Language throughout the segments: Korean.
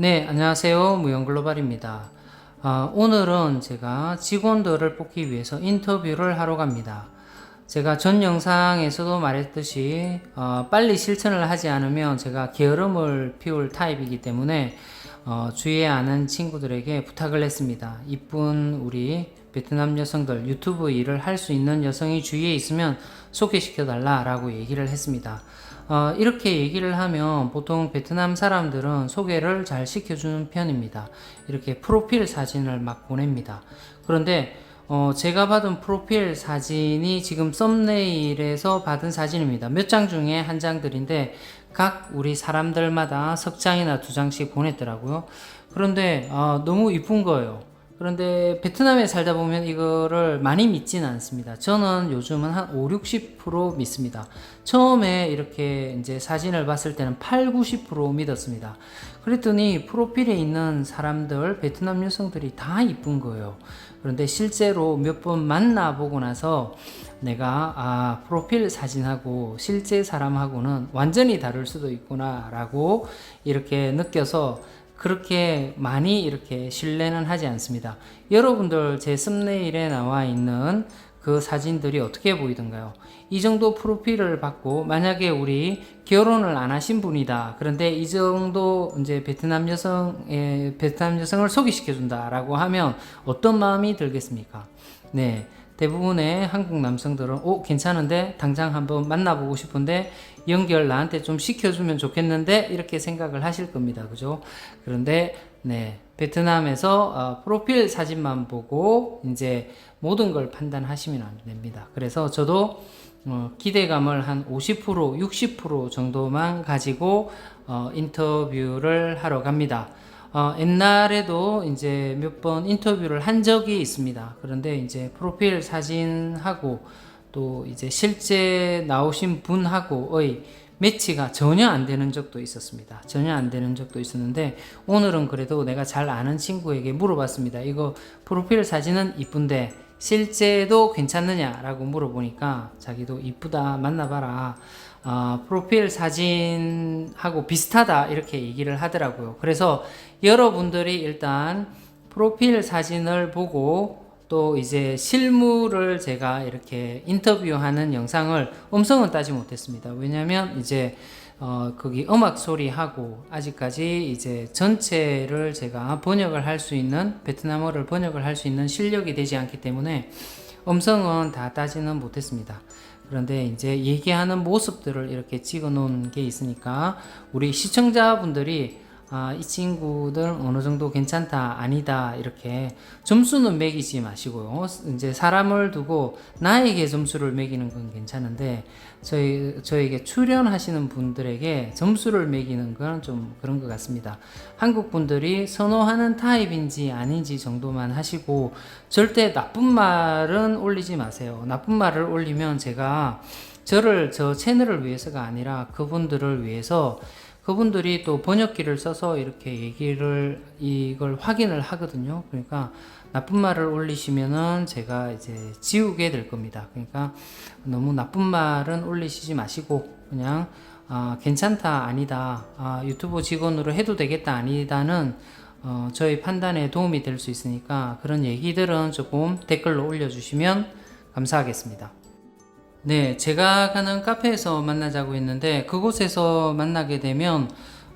네, 안녕하세요. 무용글로벌입니다. 아, 오늘은 제가 직원들을 뽑기 위해서 인터뷰를 하러 갑니다. 제가 전 영상에서도 말했듯이 어, 빨리 실천을 하지 않으면 제가 게으름을 피울 타입이기 때문에 어, 주위에 아는 친구들에게 부탁을 했습니다. 이쁜 우리 베트남 여성들 유튜브 일을 할 수 있는 여성이 주위에 있으면 소개시켜 달라라고 얘기를 했습니다. 어, 이렇게 얘기를 하면 보통 베트남 사람들은 소개를 잘 시켜주는 편입니다. 이렇게 프로필 사진을 막 보냅니다. 그런데 어, 제가 받은 프로필 사진이 지금 썸네일에서 받은 사진입니다. 몇 장 중에 한 장들인데 각 우리 사람들마다 석 장이나 두 장씩 보냈더라고요. 그런데 어, 너무 이쁜 거예요. 그런데 베트남에 살다 보면 이거를 많이 믿지는 않습니다. 저는 요즘은 한 5, 60% 믿습니다. 처음에 이렇게 이제 사진을 봤을 때는 8, 90% 믿었습니다. 그랬더니 프로필에 있는 사람들, 베트남 여성들이 다 이쁜 거예요. 그런데 실제로 몇 번 만나보고 나서 내가 아, 프로필 사진하고 실제 사람하고는 완전히 다를 수도 있구나라고 이렇게 느껴서 그렇게 많이 이렇게 신뢰는 하지 않습니다. 여러분들 제 썸네일에 나와 있는 그 사진들이 어떻게 보이던가요? 이 정도 프로필을 받고 만약에 우리 결혼을 안 하신 분이다. 그런데 이 정도 이제 베트남 여성의 베트남 여성을 소개시켜 준다라고 하면 어떤 마음이 들겠습니까? 네. 대부분의 한국 남성들은 오 괜찮은데? 당장 한번 만나보고 싶은데? 연결 나한테 좀 시켜주면 좋겠는데? 이렇게 생각을 하실 겁니다. 그죠? 그런데 네. 베트남에서 어, 프로필 사진만 보고 이제 모든 걸 판단하시면 안 됩니다. 그래서 저도 어, 기대감을 한 50% 60% 정도만 가지고 어, 인터뷰를 하러 갑니다 어, 옛날에도 이제 몇 번 인터뷰를 한 적이 있습니다. 그런데 이제 프로필 사진하고 또 이제 실제 나오신 분하고의 매치가 전혀 안 되는 적도 있었습니다. 전혀 안 되는 적도 있었는데 오늘은 그래도 내가 잘 아는 친구에게 물어봤습니다. 이거 프로필 사진은 이쁜데 실제도 괜찮느냐라고 물어보니까 자기도 이쁘다 만나봐라. 아, 프로필 사진하고 비슷하다 이렇게 얘기를 하더라고요. 그래서 여러분들이 일단 프로필 사진을 보고 또 이제 실물을 제가 이렇게 인터뷰하는 영상을 음성은 따지 못했습니다. 왜냐면 이제 어, 거기 음악 소리하고 아직까지 이제 전체를 제가 번역을 할 수 있는 베트남어를 번역을 할 수 있는 실력이 되지 않기 때문에 음성은 다 따지는 못했습니다. 그런데 이제 얘기하는 모습들을 이렇게 찍어 놓은 게 있으니까 우리 시청자분들이 아, 이 친구들 어느 정도 괜찮다, 아니다, 이렇게 점수는 매기지 마시고요. 이제 사람을 두고 나에게 점수를 매기는 건 괜찮은데, 저희, 저에게 출연하시는 분들에게 점수를 매기는 건 좀 그런 것 같습니다. 한국 분들이 선호하는 타입인지 아닌지 정도만 하시고, 절대 나쁜 말은 올리지 마세요. 나쁜 말을 올리면 제가 저를, 저 채널을 위해서가 아니라 그분들을 위해서 그분들이 또 번역기를 써서 이렇게 얘기를 이걸 확인을 하거든요. 그러니까 나쁜 말을 올리시면은 제가 이제 지우게 될 겁니다. 그러니까 너무 나쁜 말은 올리시지 마시고 그냥 아, 괜찮다 아니다 아, 유튜브 직원으로 해도 되겠다 아니다는 어, 저희 판단에 도움이 될 수 있으니까 그런 얘기들은 조금 댓글로 올려주시면 감사하겠습니다. 네, 제가 가는 카페에서 만나자고 했는데 그곳에서 만나게 되면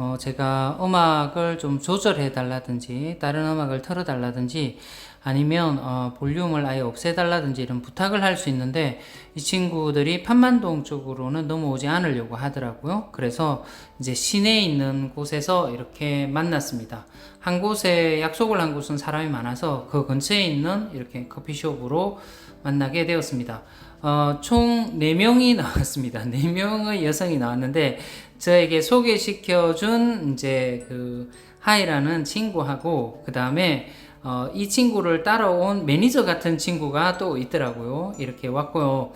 어, 제가 음악을 좀 조절해 달라든지 다른 음악을 틀어 달라든지 아니면 어, 볼륨을 아예 없애 달라든지 이런 부탁을 할 수 있는데 이 친구들이 판만동 쪽으로는 넘어오지 않으려고 하더라고요. 그래서 이제 시내에 있는 곳에서 이렇게 만났습니다. 한 곳에 약속을 한 곳은 사람이 많아서 그 근처에 있는 이렇게 커피숍으로 만나게 되었습니다. 어, 총 4명이 나왔습니다. 4명의 여성이 나왔는데, 저에게 소개시켜준 이제 그 하이라는 친구하고, 그 다음에 어, 이 친구를 따라온 매니저 같은 친구가 또 있더라고요. 이렇게 왔고요.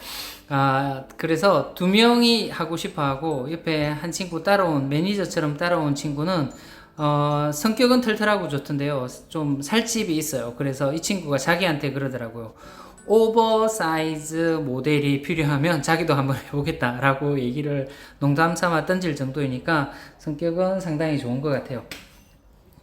아, 그래서 두 명이 하고 싶어 하고, 옆에 한 친구 따라온, 매니저처럼 따라온 친구는 어, 성격은 털털하고 좋던데요. 좀 살집이 있어요. 그래서 이 친구가 자기한테 그러더라고요. 오버사이즈 모델이 필요하면 자기도 한번 해보겠다라고 얘기를 농담 삼아 던질 정도이니까 성격은 상당히 좋은 것 같아요.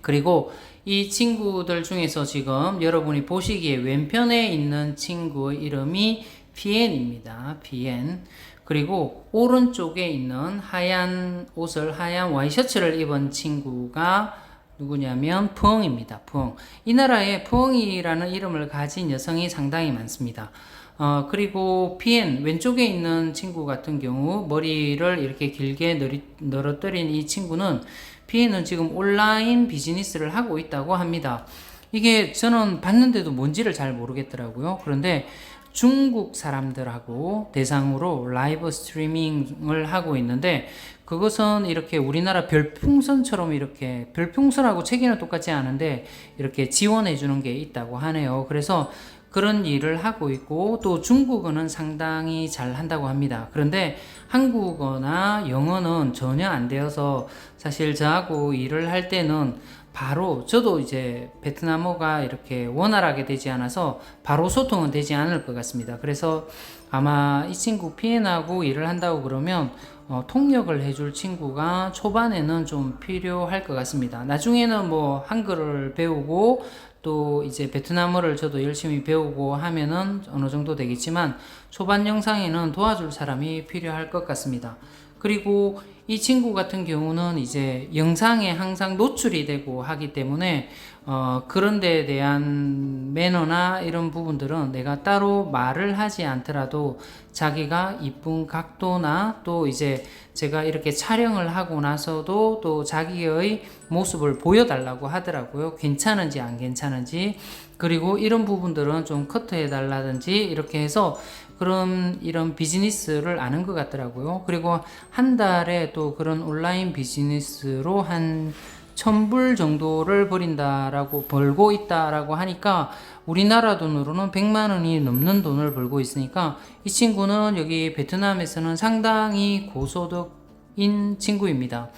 그리고 이 친구들 중에서 지금 여러분이 보시기에 왼편에 있는 친구의 이름이 비엔입니다. 비엔. 그리고 오른쪽에 있는 하얀 옷을 하얀 와이셔츠를 입은 친구가 누구냐면 푸엉입니다. 푸엉. 이 나라에 푸엉이라는 이름을 가진 여성이 상당히 많습니다. 어, 그리고 피엔 왼쪽에 있는 친구 같은 경우 머리를 이렇게 길게 늘이, 늘어뜨린 이 친구는 피엔은 지금 온라인 비즈니스를 하고 있다고 합니다. 이게 저는 봤는데도 뭔지를 잘 모르겠더라고요. 그런데 중국 사람들하고 대상으로 라이브 스트리밍을 하고 있는데 그것은 이렇게 우리나라 별풍선처럼 이렇게 별풍선하고 체계는 똑같지 않은데 이렇게 지원해 주는 게 있다고 하네요. 그래서 그런 일을 하고 있고 또 중국어는 상당히 잘 한다고 합니다. 그런데 한국어나 영어는 전혀 안 되어서 사실 저하고 일을 할 때는 바로 저도 이제 베트남어가 이렇게 원활하게 되지 않아서 바로 소통은 되지 않을 것 같습니다. 그래서 아마 이 친구 피해나고 일을 한다고 그러면 어, 통역을 해줄 친구가 초반에는 좀 필요할 것 같습니다. 나중에는 뭐 한글을 배우고 또 이제 베트남어를 저도 열심히 배우고 하면은 어느 정도 되겠지만 초반 영상에는 도와줄 사람이 필요할 것 같습니다. 그리고 이 친구 같은 경우는 이제 영상에 항상 노출이 되고 하기 때문에 어, 그런 데에 대한 매너나 이런 부분들은 내가 따로 말을 하지 않더라도 자기가 이쁜 각도나 또 이제 제가 이렇게 촬영을 하고 나서도 또 자기의 모습을 보여달라고 하더라고요. 괜찮은지 안 괜찮은지. 그리고 이런 부분들은 좀 커트해 달라든지 이렇게 해서 그런 이런 비즈니스를 아는 것 같더라고요. 그리고 한 달에 또 그런 온라인 비즈니스로 한 천불 정도를 벌인다라고 벌고 있다라고 하니까 우리나라 돈으로는 100만 원이 넘는 돈을 벌고 있으니까 이 친구는 여기 베트남에서는 상당히 고소득인 친구입니다.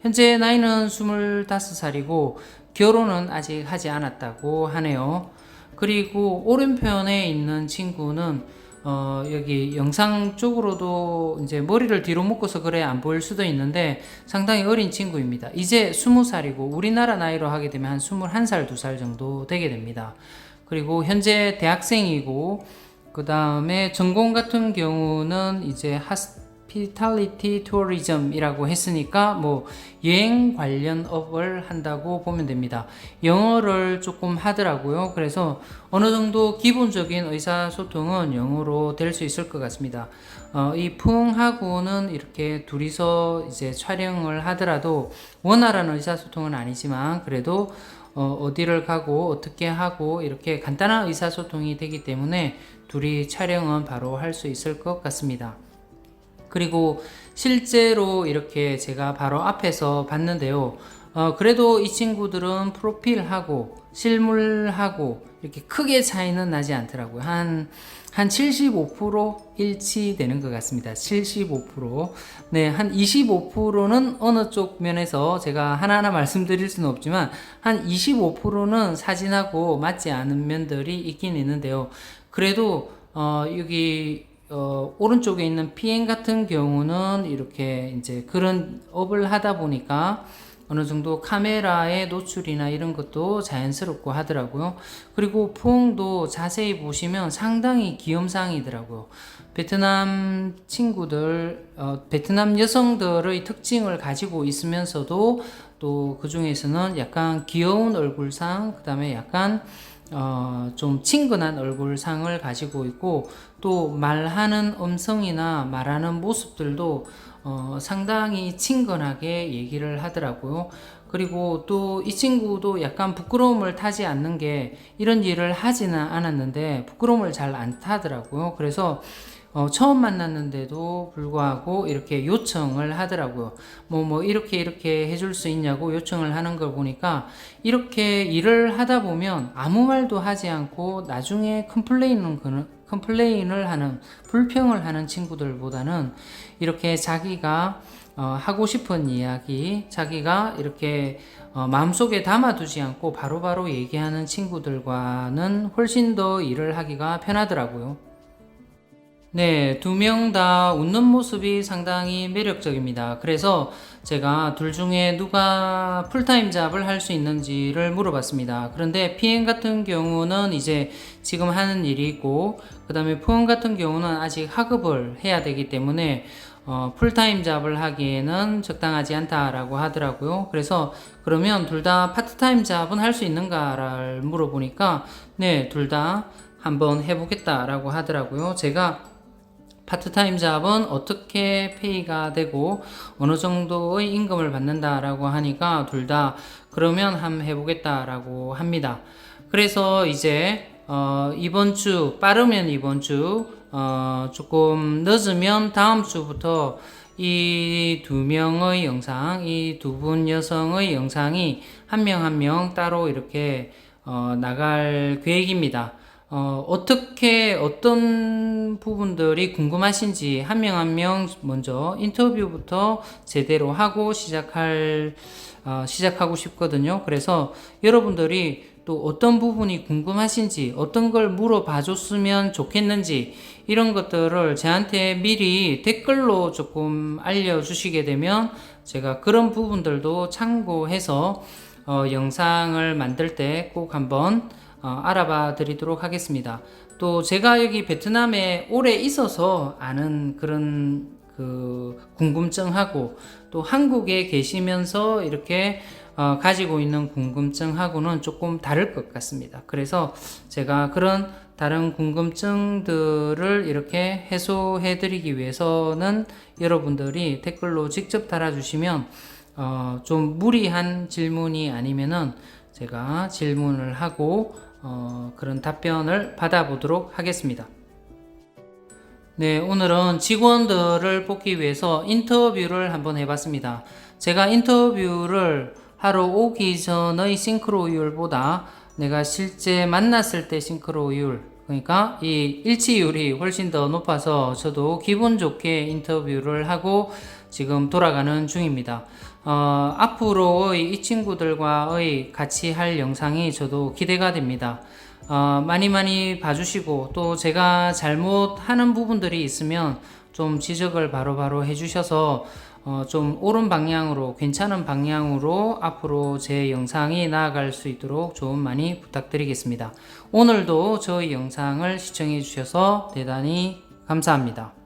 현재 나이는 25살이고 결혼은 아직 하지 않았다고 하네요. 그리고 오른편에 있는 친구는 어, 여기 영상 쪽으로도 이제 머리를 뒤로 묶어서 그래 안 보일 수도 있는데 상당히 어린 친구입니다. 이제 20살이고 우리나라 나이로 하게 되면 한 21살, 2살 정도 되게 됩니다. 그리고 현재 대학생이고 그 다음에 전공 같은 경우는 이제 hospitality tourism이라고 했으니까 뭐 여행 관련 업을 한다고 보면 됩니다. 영어를 조금 하더라고요. 그래서 어느 정도 기본적인 의사소통은 영어로 될 수 있을 것 같습니다. 어, 이 풍하고는 이렇게 둘이서 이제 촬영을 하더라도 원활한 의사소통은 아니지만 그래도 어, 어디를 가고 어떻게 하고 이렇게 간단한 의사소통이 되기 때문에 둘이 촬영은 바로 할 수 있을 것 같습니다. 그리고 실제로 이렇게 제가 바로 앞에서 봤는데요. 어, 그래도 이 친구들은 프로필하고 실물하고 이렇게 크게 차이는 나지 않더라고요. 한, 한 75% 일치되는 것 같습니다. 75%. 네, 한 25%는 어느 쪽 면에서 제가 하나하나 말씀드릴 수는 없지만 한 25%는 사진하고 맞지 않은 면들이 있긴 있는데요. 그래도 어, 여기 어, 오른쪽에 있는 피행 같은 경우는 이렇게 이제 그런 업을 하다 보니까 어느 정도 카메라의 노출이나 이런 것도 자연스럽고 하더라고요. 그리고 포옹도 자세히 보시면 상당히 귀염상이더라고요. 베트남 친구들, 어, 베트남 여성들의 특징을 가지고 있으면서도 또 그 중에서는 약간 귀여운 얼굴상, 그 다음에 약간 어, 좀 친근한 얼굴상을 가지고 있고 또 말하는 음성이나 말하는 모습들도 어, 상당히 친근하게 얘기를 하더라고요. 그리고 또 이 친구도 약간 부끄러움을 타지 않는 게 이런 일을 하지는 않았는데 부끄러움을 잘 안 타더라고요. 그래서 어, 처음 만났는데도 불구하고 이렇게 요청을 하더라고요. 뭐, 뭐, 이렇게, 이렇게 해줄 수 있냐고 요청을 하는 걸 보니까 이렇게 일을 하다 보면 아무 말도 하지 않고 나중에 컴플레인은, 컴플레인을 하는, 불평을 하는 친구들보다는 이렇게 자기가 어, 하고 싶은 이야기, 자기가 이렇게 어, 마음속에 담아두지 않고 바로바로 바로 얘기하는 친구들과는 훨씬 더 일을 하기가 편하더라고요. 네, 두 명 다 웃는 모습이 상당히 매력적입니다. 그래서 제가 둘 중에 누가 풀타임 잡을 할 수 있는지를 물어봤습니다. 그런데 PM 같은 경우는 이제 지금 하는 일이 있고, 그 다음에 포원 같은 경우는 아직 학업을 해야 되기 때문에 어, 풀타임 잡을 하기에는 적당하지 않다라고 하더라고요. 그래서 그러면 둘 다 파트타임 잡은 할 수 있는가를 물어보니까 네, 둘 다 한번 해보겠다라고 하더라고요. 제가 파트타임 잡은 어떻게 페이가 되고 어느 정도의 임금을 받는다라고 하니까 둘 다 그러면 한번 해보겠다라고 합니다. 그래서 이제 어, 이번 주 빠르면 이번 주 어, 조금 늦으면 다음 주부터 이 두 명의 영상, 이 두 분 여성의 영상이 한 명 한명 따로 이렇게 어, 나갈 계획입니다. 어, 어떻게 어떤 부분들이 궁금하신지 한 명 한 명 먼저 인터뷰부터 제대로 하고 시작할 어, 시작하고 싶거든요. 그래서 여러분들이 또 어떤 부분이 궁금하신지 어떤 걸 물어봐 줬으면 좋겠는지 이런 것들을 저한테 미리 댓글로 조금 알려주시게 되면 제가 그런 부분들도 참고해서 어, 영상을 만들 때 꼭 한번 어, 알아봐 드리도록 하겠습니다. 또 제가 여기 베트남에 오래 있어서 아는 그런 그 궁금증하고 또 한국에 계시면서 이렇게 어, 가지고 있는 궁금증하고는 조금 다를 것 같습니다. 그래서 제가 그런 다른 궁금증들을 이렇게 해소해 드리기 위해서는 여러분들이 댓글로 직접 달아주시면 어, 좀 무리한 질문이 아니면은 제가 질문을 하고 어, 그런 답변을 받아보도록 하겠습니다. 네, 오늘은 직원들을 뽑기 위해서 인터뷰를 한번 해봤습니다. 제가 인터뷰를 하러 오기 전의 싱크로율보다 내가 실제 만났을 때 싱크로율, 그러니까 이 일치율이 훨씬 더 높아서 저도 기분 좋게 인터뷰를 하고 지금 돌아가는 중입니다. 어, 앞으로의 이 친구들과의 같이 할 영상이 저도 기대가 됩니다. 어, 많이 많이 봐주시고 또 제가 잘못하는 부분들이 있으면 좀 지적을 바로 바로 해주셔서 어, 좀 옳은 방향으로 괜찮은 방향으로 앞으로 제 영상이 나아갈 수 있도록 조언 많이 부탁드리겠습니다. 오늘도 저희 영상을 시청해 주셔서 대단히 감사합니다.